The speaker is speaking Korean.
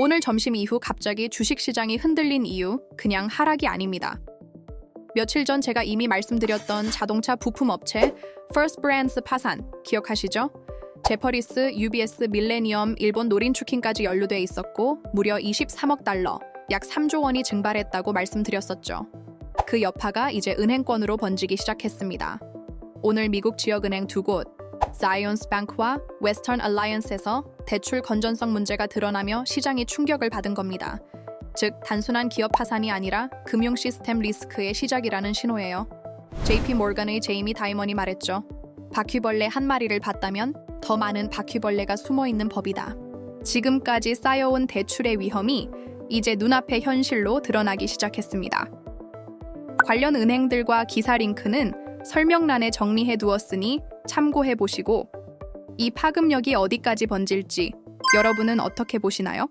오늘 점심 이후 갑자기 주식시장이 흔들린 이유 그냥 하락이 아닙니다. 며칠 전 제가 이미 말씀드렸던 자동차 부품 업체 First Brands 파산 기억하시죠? 제퍼리스, UBS, 밀레니엄, 일본 노린추킹까지 연루돼 있었고 무려 23억 달러, 약 3조 원이 증발했다고 말씀드렸었죠. 그 여파가 이제 은행권으로 번지기 시작했습니다. 오늘 미국 지역은행 두 곳, 자이언스 뱅크와 웨스턴 알라이언스에서 대출 건전성 문제가 드러나며 시장이 충격을 받은 겁니다. 즉 단순한 기업 파산이 아니라 금융 시스템 리스크의 시작이라는 신호예요. JP 모건의 제이미 다이먼이 말했죠. 바퀴벌레 한 마리를 봤다면 더 많은 바퀴벌레가 숨어 있는 법이다. 지금까지 쌓여온 대출의 위험이 이제 눈앞의 현실로 드러나기 시작했습니다. 관련 은행들과 기사 링크는 설명란에 정리해 두었으니 참고해 보시고 이 파급력이 어디까지 번질지 여러분은 어떻게 보시나요?